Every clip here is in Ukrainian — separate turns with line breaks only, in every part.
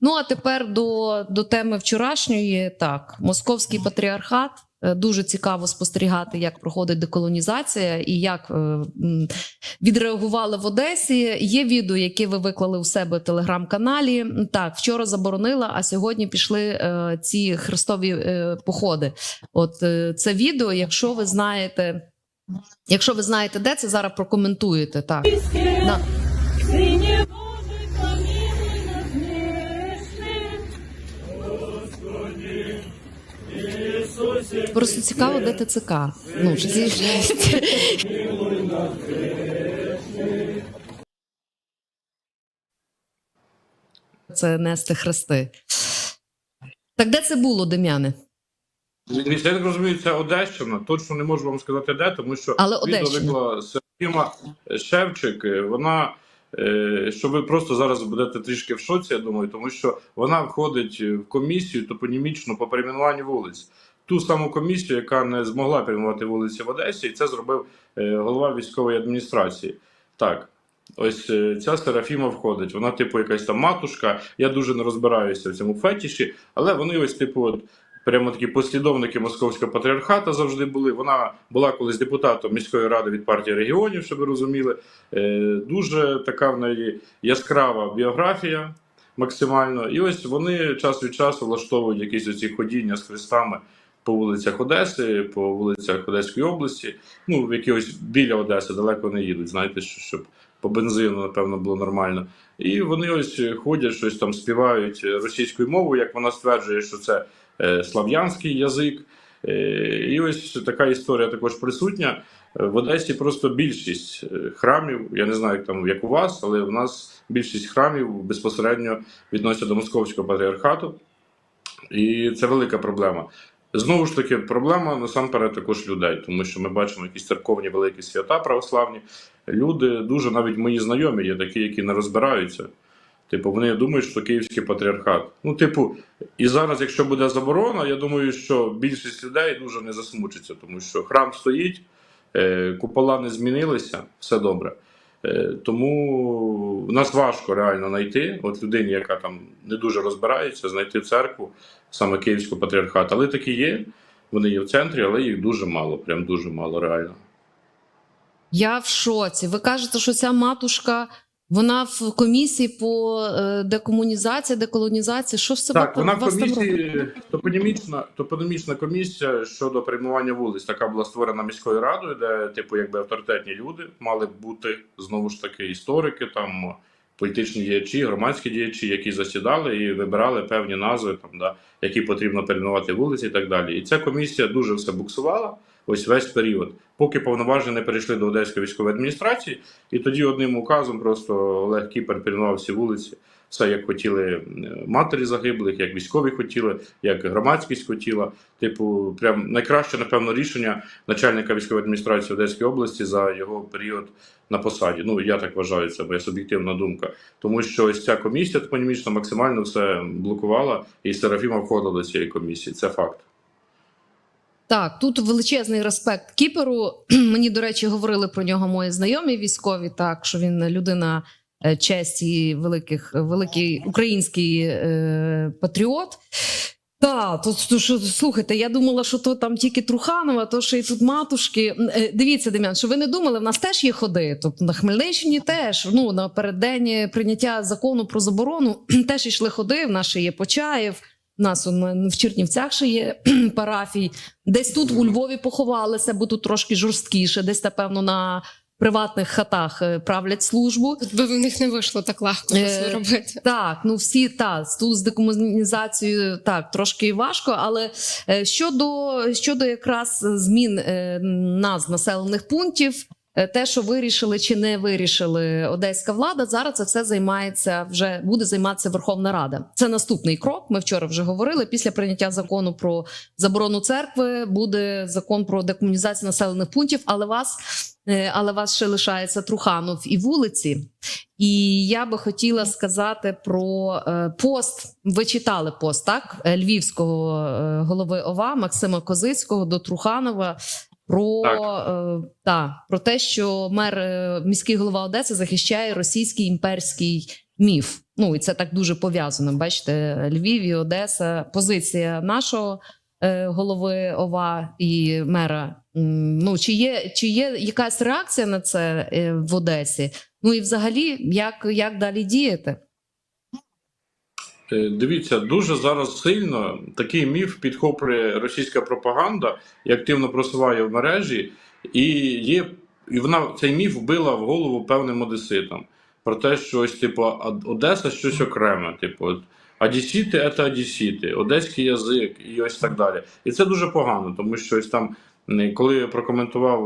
Ну а тепер до, до теми вчорашньої. Так, московський патріархат. Е, Дуже цікаво спостерігати, як проходить деколонізація і як е, відреагували в Одесі. Є відео, яке ви виклали у себе в телеграм-каналі. Так, вчора заборонила, а сьогодні пішли е, ці хрестові походи. От це відео, якщо ви знаєте, якщо ви знаєте, де це зараз прокоментуєте. Так на просто цікаво, де ТЦК. Ну чи ці це нести хрести. Так де це було, Дем'яне?
Я так розумію, це Одещина. Точно не можу вам сказати, де, тому що
Але
відео виклала Шевчик. Вона, е, що ви просто зараз будете трішки в шоці, я думаю, тому що вона входить в комісію топонімічну по перейменуванню вулиць. Ту саму комісію, яка не змогла перейменувати вулиці в Одесі, і це зробив е, голова військової адміністрації. Так. Ось е, ця Серафіма входить. Вона, типу, якась там матушка. Я дуже не розбираюся в цьому фетіші, але вони ось, типу, от, прямо такі послідовники московського патріархата завжди були. Вона була колись депутатом міської ради від партії регіонів, щоб ви розуміли. Е, дуже така в неї яскрава біографія максимально. І ось вони час від часу влаштовують якісь оці ходіння з хрестами по вулицях Одеси, по вулицях Одеської області. Ну, в якихось біля Одеси далеко не їдуть, знаєте, щоб по бензину, напевно, було нормально. І вони ось ходять, щось там співають російською мовою, як вона стверджує, що це е, слав'янський язик. Е, І ось така історія також присутня. В Одесі просто більшість е, храмів, я не знаю, як там як у вас, але в нас більшість храмів безпосередньо відносяться до московського патріархату. І це велика проблема. Знову ж таки, проблема насамперед також людей, тому що ми бачимо якісь церковні великі свята православні. Люди дуже навіть мої знайомі є такі, які не розбираються. Типу, вони думають, що київський патріархат. Ну, типу, і зараз, якщо буде заборона, я думаю, що більшість людей дуже не засмучиться, тому що храм стоїть, е, купола не змінилися, все добре. Е, Тому нас важко реально знайти, от людині, яка там не дуже розбирається, знайти церкву, саме Київського патріархату. Але такі є, вони є в центрі, але їх дуже мало, прям дуже мало реально.
Я в шоці. Ви кажете, що ця матушка вона в комісії по е, декомунізації, деколонізації. Що ж це
Так, вона в комісії топонімічна, топонімічна комісія щодо приймування вулиць, така була створена міською радою, де, типу, якби авторитетні люди мали б бути знову ж таки історики, там політичні діячі, громадські діячі, які засідали і вибирали певні назви, там да, які потрібно перейменувати вулиці і так далі. І ця комісія дуже все буксувала. Ось весь період, поки повноваження не перейшли до Одеської військової адміністрації, і тоді одним указом просто Олег Кіпер перейменував всі вулиці все як хотіли е, матері загиблих, як військові хотіли, як громадськість хотіла. Типу, прям найкраще, напевно, рішення начальника військової адміністрації Одеської області за його період на посаді. Ну я так вважаю, це моя суб'єктивна думка. Тому що ось ця комісія топонімічна максимально все блокувала, і Серафіма входила до цієї комісії. Це факт.
Так, тут величезний респект Кіперу. Мені, до речі, говорили про нього мої знайомі військові. Так, що він людина е, честі, великих, великий український е, патріот. Так, то, то що слухайте, я думала, що то там тільки Труханова, то ще й тут матушки. Е, Дивіться, Дем'ян, що ви не думали, в нас теж є ходи. Тобто на Хмельниччині теж ну напереддень прийняття закону про заборону теж йшли ходи. В ще є Почаєв. У нас в Чернівцях ще є парафій. Десь тут у Львові поховалися, бо тут трошки жорсткіше, десь, напевно, на приватних хатах е, правлять службу.
Тут би в них не вийшло так легко
Е,
це робити.
Так, ну всі та тут з декомунізацією так трошки важко. Але е, щодо щодо якраз змін е, назв населених пунктів, те, що вирішили чи не вирішили одеська влада, зараз це все займається вже буде займатися Верховна Рада. Це наступний крок. Ми вчора вже говорили. Після прийняття закону про заборону церкви буде закон про декомунізацію населених пунктів. Але вас, е, але вас ще лишається Труханов і вулиці. І я би хотіла сказати про е, пост. Ви читали пост так львівського е, голови ОВА Максима Козицького до Труханова. Про,
Так.
е, та, про те, що мер е, міський голова Одеси захищає російський імперський міф. Ну і це так дуже пов'язано. Бачите, Львів і Одеса. Позиція нашого е, голови ОВА і мера. Ну чи є, чи є якась реакція на це е, в Одесі? Ну і взагалі, як, як далі діяти?
Е, Дивіться, дуже зараз сильно такий міф підхоплює російська пропаганда і активно просуває в мережі, і є і вона цей міф вбила в голову певним одеситам про те, що ось типу Одеса щось окреме. Типу, Одесіти це одесіти, одеський язик і ось так далі. І це дуже погано, тому що ось там, коли прокоментував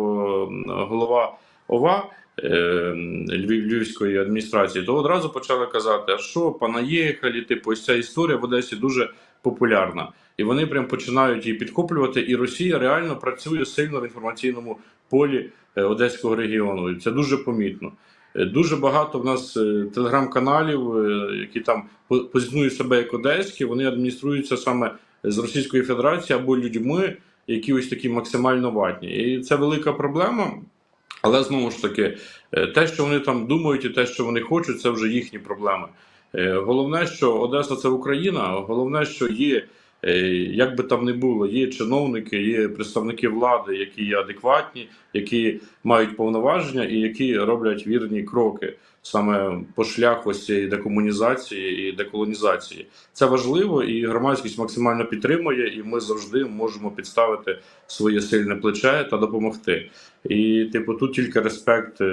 голова ОВА. Е, Львів, Львівської адміністрації, то одразу почали казати, а що понаїхали, типу, ось ця історія в Одесі дуже популярна. І вони прям починають її підхоплювати. І Росія реально працює сильно в інформаційному полі е, Одеського регіону. І це дуже помітно. Е, Дуже багато в нас е, телеграм-каналів, які там по- позиціонують себе як одеські, вони адмініструються саме з Російської Федерації або людьми, які ось такі максимально ватні. І це велика проблема. Але знову ж таки, е, те, що вони там думають, і те, що вони хочуть, це вже їхні проблеми. Е, Головне, що Одеса це Україна. Головне, що є, як би там не було, є чиновники, є представники влади, які є адекватні, які мають повноваження і які роблять вірні кроки саме по шляху цієї декомунізації і деколонізації. Це важливо, і громадськість максимально підтримує, і ми завжди можемо підставити своє сильне плече та допомогти. І, типу, тут тільки респект е,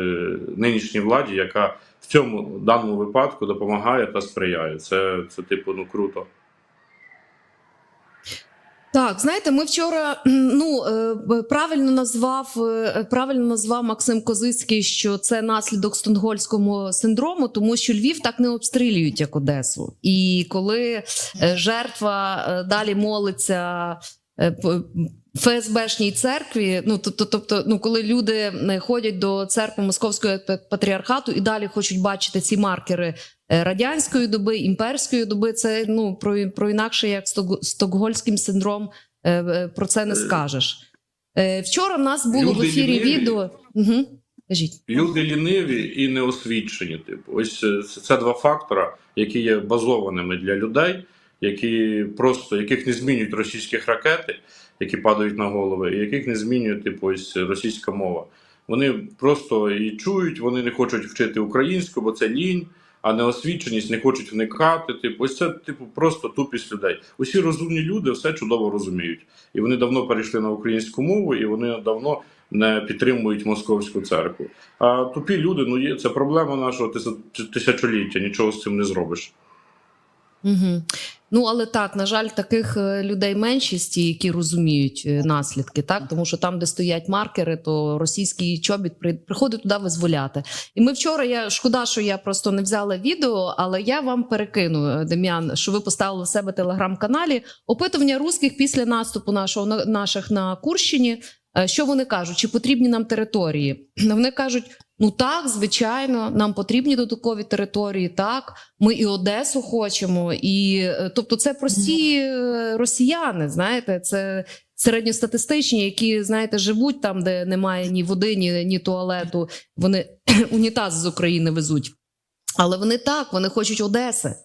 нинішній владі, яка в цьому даному випадку допомагає та сприяє. Це, це типу, ну круто.
Так, знаєте, ми вчора ну е, правильно назвав е, правильно назвав Максим Козицький, що це наслідок стонгольського синдрому, тому що Львів так не обстрілюють як Одесу. І коли е, жертва далі молиться ФСБшній церкві, ну тобто, тобто, ну коли люди е, ходять до церкви Московського патріархату і далі хочуть бачити ці маркери е, радянської доби, імперської доби, це ну про, про інакше як сток- стокгольським синдром е, про це не скажеш. Вчора в нас було в ефірі
ліниві.
відео. Угу. Кажіть.
Люди ліниві і неосвічені. Типу, ось це, це два фактора, які є базованими для людей, які просто яких не змінюють російських ракети, які падають на голови, і яких не змінює типу ось російська мова. Вони просто і чують, вони не хочуть вчити українську, бо це лінь, а неосвіченість не хочуть вникати. Типу, ось це типу просто тупість людей. Усі розумні люди все чудово розуміють, і вони давно перейшли на українську мову, і вони давно не підтримують московську церкву. А тупі люди, ну є це проблема нашого тисяч- тисячоліття. Нічого з цим не зробиш.
Угу. Ну але так, на жаль, таких е, людей меншість, які розуміють е, наслідки, так тому що там, де стоять маркери, то російський чобіт при- приходить туди визволяти. І ми вчора. Я шкода, що я просто не взяла відео, але я вам перекину, е, Дем'ян, що ви поставили в себе телеграм-каналі опитування русських після наступу нашого на наших на Курщині. Що вони кажуть? Чи потрібні нам території? Вони кажуть: ну так, звичайно, нам потрібні додаткові території. Так, ми і Одесу хочемо, і е, тобто, це прості е, росіяни. Знаєте, це середньостатистичні, які знаєте, живуть там, де немає ні води, ні, ні туалету. Вони унітаз з України везуть. Але вони так, вони хочуть Одеси.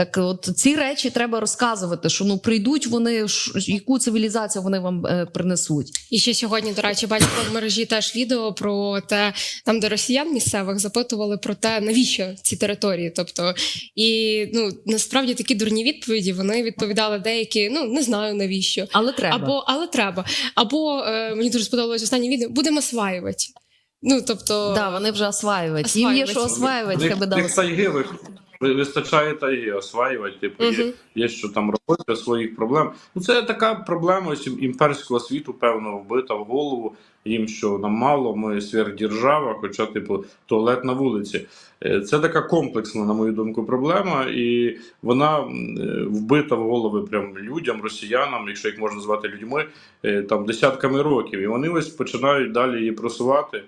Так, от ці речі треба розказувати, що ну прийдуть вони, ш- яку цивілізацію вони вам е, принесуть.
І ще сьогодні, до речі, бачила в мережі теж відео про те, там, де росіян місцевих запитували про те, навіщо ці території. Тобто, і ну насправді такі дурні відповіді вони відповідали деякі, ну не знаю навіщо.
Але треба.
Або але треба. Або е, мені дуже сподобалось останнє відео, будемо осваювати. Ну тобто,
да, вони вже осваюють. Їм є що осваювати, хай би дали.
Вистачає тайги осваювати, типу, є, є що там робити своїх проблем. Ну це така проблема ось імперського світу, певно, вбита в голову. Їм що нам мало, ми сверхдержава, хоча, типу, туалет на вулиці. Е, Це така комплексна, на мою думку, проблема, і вона е, вбита в голови прям людям, росіянам, якщо їх можна звати людьми, е, там десятками років. І вони ось починають далі її просувати.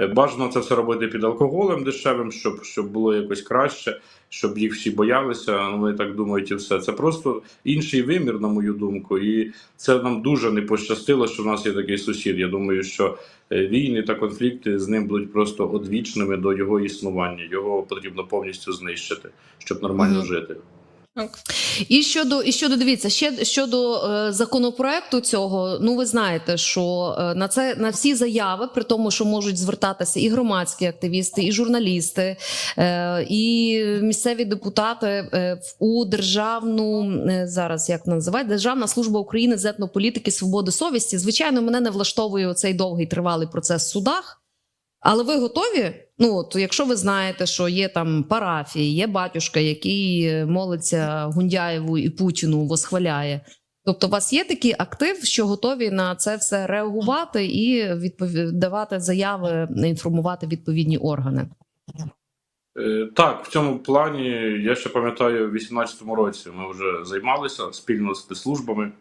Е, Бажано це все робити під алкоголем дешевим, щоб, щоб було якось краще, щоб їх всі боялися. Ну, вони так думають, і все. Це просто інший вимір, на мою думку. І це нам дуже не пощастило, що в нас є такий сусід. Я думаю, що е, війни та конфлікти з ним будуть просто одвічними до його існування. Його потрібно повністю знищити, щоб нормально
Мгм.
жити.
І щодо і щодо дивіться, ще щодо е, законопроекту цього, ну ви знаєте, що е, на це на всі заяви, при тому, що можуть звертатися і громадські активісти, і журналісти, е, і місцеві депутати е, у державну е, зараз як називають Державна служба України з етнополітики, свободи совісті. Звичайно, мене не влаштовує цей довгий тривалий процес в судах. Але ви готові? Ну, от, якщо ви знаєте, що є там парафії, є батюшка, який е, молиться Гундяєву і Путіну, восхваляє. Тобто, у вас є такий актив, що готові на це все реагувати і давати заяви, інформувати відповідні органи.
Е, Так, в цьому плані я ще пам'ятаю, в 2018 році ми вже займалися спільно з службами.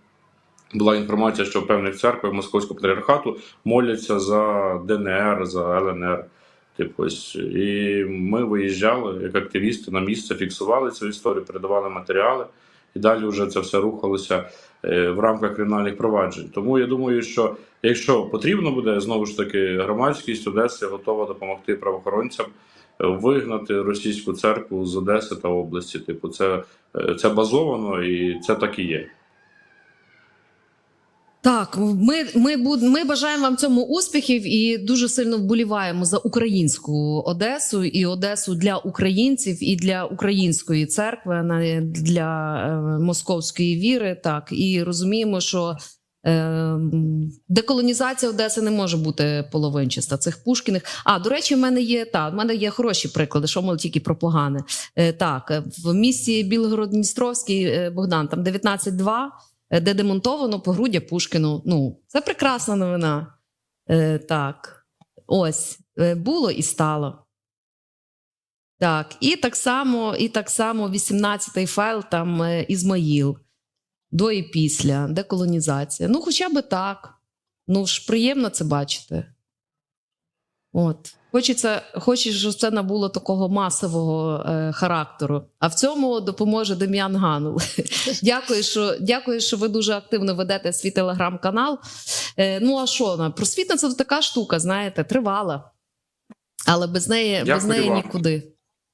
Була інформація, що в певних церквах Московського патріархату моляться за ДНР, за ЛНР. Типу, ось. І ми виїжджали як активісти на місце, фіксували цю історію, передавали матеріали, і далі вже це все рухалося е, в рамках кримінальних проваджень. Тому я думаю, що якщо потрібно буде, знову ж таки, громадськість Одеси готова допомогти правоохоронцям вигнати російську церкву з Одеси та області. Типу, це, е, це базовано і це так і є.
Так, ми, ми, буд, ми бажаємо вам цьому успіхів і дуже сильно вболіваємо за українську Одесу і Одесу для українців і для української церкви, для е, московської віри. Так і розуміємо, що е, деколонізація Одеси не може бути половинчаста. Цих Пушкіних. А до речі, в мене є та в мене є хороші приклади, що мов тільки про погане. Е, так, в місті Білгород-Дністровський е, Богдан там 19-2 е, де демонтовано погруддя Пушкіну. Ну, це прекрасна новина. Е, так, ось е, було і стало. Так, і так само, і так само 18-й файл там е, Ізмаїл. До і після, деколонізація. Ну, хоча би так. Ну ж приємно це бачити. От. Хочеться, хочеться, щоб це набуло такого масового е, характеру. А в цьому допоможе Дем'ян Ганул. дякую, що, дякую, що ви дуже активно ведете свій телеграм-канал. Е, ну, а що? ну, Просвітна це така штука, знаєте, тривала. Але без неї, без неї
вам.
нікуди.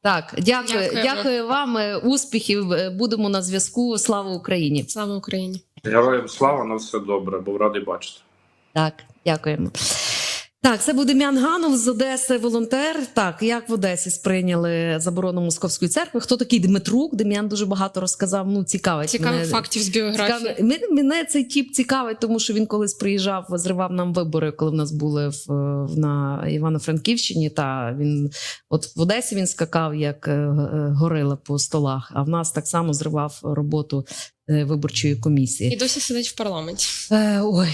Так, дякую,
Дякуємо.
дякую вам. е, Успіхів. е, Будемо на зв'язку. Слава Україні!
Слава Україні!
Героям слава на все добре, був радий бачити.
Так, дякуємо. Так, це буде Дем'ян Ганов з Одеси, волонтер. Так, як в Одесі сприйняли заборону московської церкви? Хто такий Дмитрук? Дем'ян дуже багато розказав. Ну, цікавить.
Цікавих
мене.
фактів з біографії.
Цікавить. Мене, мене цей тіп цікавить, тому що він колись приїжджав, зривав нам вибори, коли в нас були в, в на Івано-Франківщині. Та він от в Одесі він скакав як е, е, горила по столах, а в нас так само зривав роботу е, виборчої комісії.
І досі сидить в парламенті.
Е, ой,